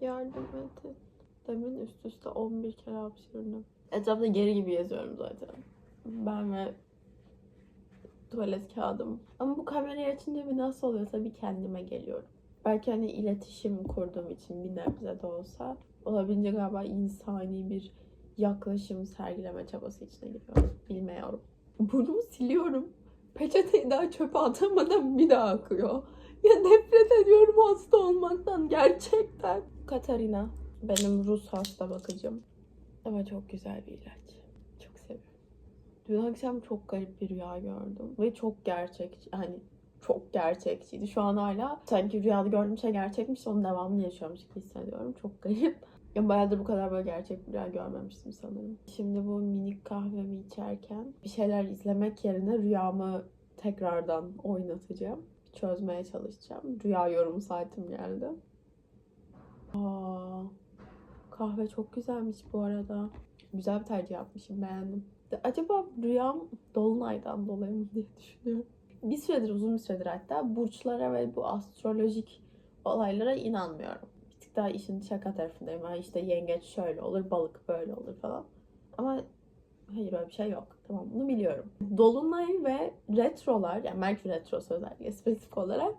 Yardım edin. Demin üst üste 11 kere hapşırdım. Etrafta geri gibi yazıyorum zaten. Ben ve tuvalet kağıdım. Ama bu kamerayı açınca bir nasıl oluyorsa bir kendime geliyorum. Belki hani iletişim kurduğum için bir nebze de olsa olabildiğince galiba insani bir yaklaşım sergileme çabası içine giriyorum. Bilmiyorum. Burnumu siliyorum. Peçeteyi daha çöpe atamadan bir daha akıyor. Ya nefret ediyorum hasta olmaktan gerçekten. Katarina benim Rus hasta bakıcım. Ama çok güzel bir ilaç. Çok seviyorum. Dün akşam çok garip bir rüya gördüm. Ve çok gerçekçi. Hani çok gerçekçiydi. Şu an hala sanki rüyada gördüğüm şey gerçekmiş. Onun devamını yaşıyormuş gibi hissediyorum. Çok garip. Ya bayağıdır bu kadar böyle gerçek bir rüya görmemiştim sanırım. Şimdi bu minik kahvemi içerken bir şeyler izlemek yerine rüyamı tekrardan oynatacağım. Çözmeye çalışacağım. Rüya yorum saatim geldi. Aa, kahve çok güzelmiş bu arada. Güzel bir tercih yapmışım. Beğendim. De- Acaba rüyam Dolunay'dan dolayı mı diye düşünüyorum. Bir süredir, uzun bir süredir hatta burçlara ve bu astrolojik olaylara inanmıyorum. Bir tık daha işin şaka tarafındayım. Ha işte yengeç şöyle olur, balık böyle olur falan. Ama hayır öyle bir şey yok. Tamam bunu biliyorum. Dolunay ve retrolar, yani Merkür retrosu özellikle spesifik olarak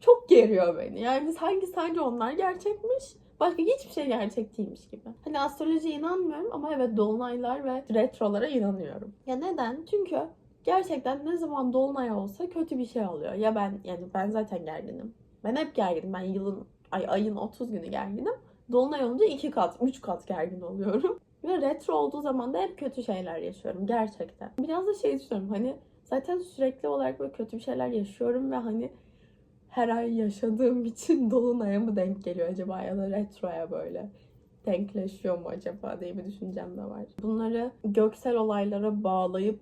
çok geriyor beni. Yani sanki sadece onlar gerçekmiş. Başka hiçbir şey gerçek değilmiş gibi. Hani astrolojiye inanmıyorum ama evet dolunaylar ve retrolara inanıyorum. Ya neden? Çünkü gerçekten ne zaman dolunay olsa kötü bir şey oluyor. Ya ben yani ben zaten gerginim. Ben hep gerginim. Ben yılın ay, ayın 30 günü gerginim. Dolunay olunca 2 kat, 3 kat gergin oluyorum. Ve retro olduğu zaman da hep kötü şeyler yaşıyorum gerçekten. Biraz da şey düşünüyorum hani zaten sürekli olarak böyle kötü bir şeyler yaşıyorum ve hani her ay yaşadığım için dolunaya mı denk geliyor acaba ya da retroya böyle denkleşiyor mu acaba diye bir düşüncem de var. Bunları göksel olaylara bağlayıp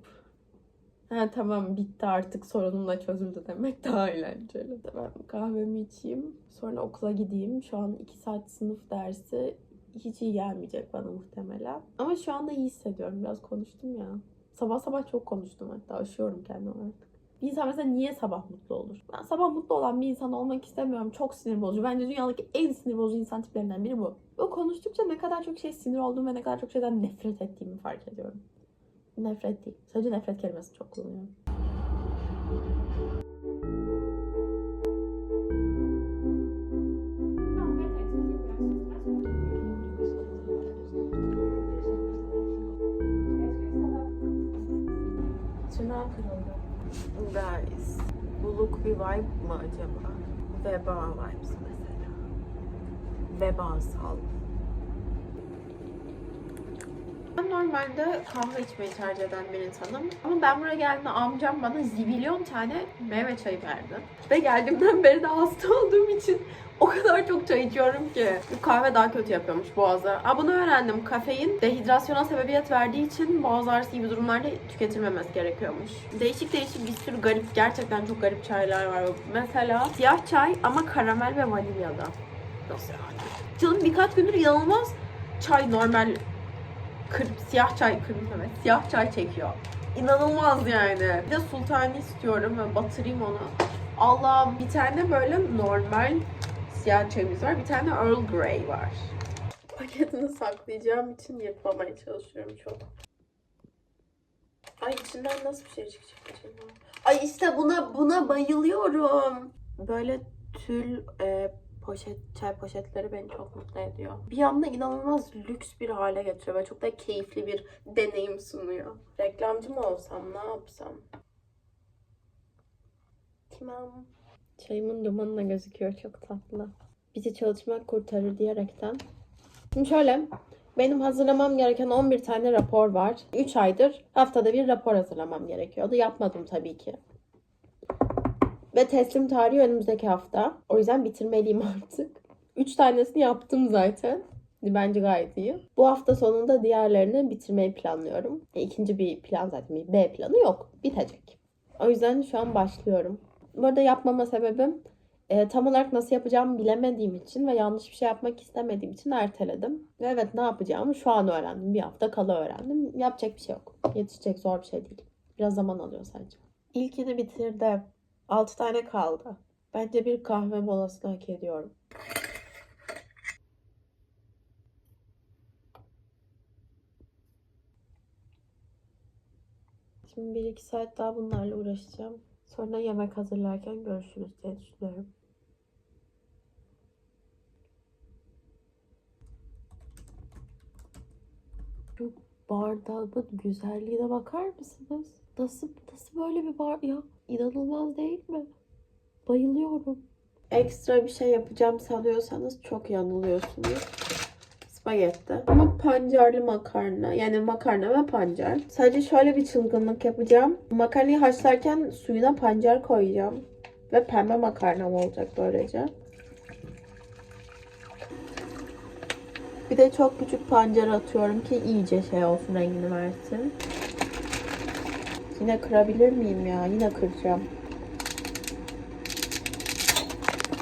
ha tamam bitti artık sorunum da çözüldü demek daha eğlenceli. Ben kahvemi içeyim sonra okula gideyim. Şu an 2 saat sınıf dersi hiç iyi gelmeyecek bana muhtemelen. Ama şu anda iyi hissediyorum. Biraz konuştum ya. Sabah sabah çok konuştum hatta. Aşıyorum kendimi artık. Bir insan mesela niye sabah mutlu olur? Ben sabah mutlu olan bir insan olmak istemiyorum. Çok sinir bozucu. Bence dünyadaki en sinir bozucu insan tiplerinden biri bu. O konuştukça ne kadar çok şey sinir olduğumu ve ne kadar çok şeyden nefret ettiğimi fark ediyorum. Nefret değil. Sadece nefret kelimesini çok kullanıyorum. Guys, bu look bir vibe mı acaba? Veba vibes mesela. Vebasal. Ben normalde kahve içmeyi tercih eden bir insanım. Ama ben buraya geldiğimde amcam bana zibilyon tane meyve çayı verdi. Ve geldiğimden beri de hasta olduğum için o kadar çok çay içiyorum ki. Bu kahve daha kötü yapıyormuş boğazı. Aa, bunu öğrendim. Kafein dehidrasyona sebebiyet verdiği için boğaz ağrısı gibi durumlarda tüketilmemesi gerekiyormuş. Değişik değişik bir sürü garip, gerçekten çok garip çaylar var. Mesela siyah çay ama karamel ve vanilyadan. Nasıl yani? Canım birkaç gündür inanılmaz çay normal kır, siyah çay kırmızı evet siyah çay çekiyor. İnanılmaz yani. Bir de sultani istiyorum ve batırayım onu. Allah'ım bir tane böyle normal siyah çayımız var. Bir tane Earl Grey var. Paketini saklayacağım için yırtmamaya çalışıyorum çok. Ay içinden nasıl bir şey çıkacak acaba? Ay işte buna buna bayılıyorum. Böyle tül e, poşet çay poşetleri beni çok mutlu ediyor. Bir anda inanılmaz lüks bir hale getiriyor ve çok da keyifli bir deneyim sunuyor. Reklamcı mı olsam ne yapsam? Tamam. Çayımın dumanına gözüküyor çok tatlı. Bizi çalışmak kurtarır diyerekten. Şimdi şöyle benim hazırlamam gereken 11 tane rapor var. 3 aydır haftada bir rapor hazırlamam gerekiyordu. Yapmadım tabii ki. Ve teslim tarihi önümüzdeki hafta. O yüzden bitirmeliyim artık. 3 tanesini yaptım zaten. Bence gayet iyi. Bu hafta sonunda diğerlerini bitirmeyi planlıyorum. E, İkinci bir plan zaten B planı yok. Bitecek. O yüzden şu an başlıyorum. Bu arada yapmama sebebim e, tam olarak nasıl yapacağımı bilemediğim için ve yanlış bir şey yapmak istemediğim için erteledim. Ve evet ne yapacağımı şu an öğrendim. Bir hafta kala öğrendim. Yapacak bir şey yok. Yetişecek zor bir şey değil. Biraz zaman alıyor sadece. İlkini bitirdim. 6 tane kaldı. Bence bir kahve molasını hak ediyorum. Şimdi 1-2 saat daha bunlarla uğraşacağım. Sonra yemek hazırlarken görüşürüz diye düşünüyorum. Şu bardağın güzelliğine bakar mısınız? Nasıl, nasıl böyle bir bar ya? İnanılmaz değil mi? Bayılıyorum. Ekstra bir şey yapacağım sanıyorsanız çok yanılıyorsunuz. Spagetti. Ama pancarlı makarna. Yani makarna ve pancar. Sadece şöyle bir çılgınlık yapacağım. Makarnayı haşlarken suyuna pancar koyacağım. Ve pembe makarnam olacak böylece. Bir de çok küçük pancar atıyorum ki iyice şey olsun rengini versin. Yine kırabilir miyim ya? Yine kıracağım.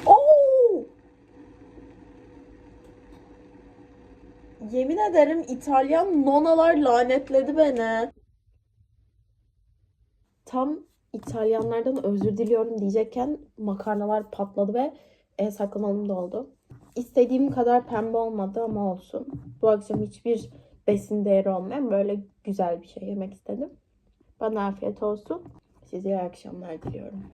Oo! Yemin ederim İtalyan nonalar lanetledi beni. Tam İtalyanlardan özür diliyorum diyecekken makarnalar patladı ve el saklamalım da oldu. İstediğim kadar pembe olmadı ama olsun. Bu akşam hiçbir besin değeri olmayan böyle güzel bir şey yemek istedim. Bana afiyet olsun. Size iyi akşamlar diliyorum.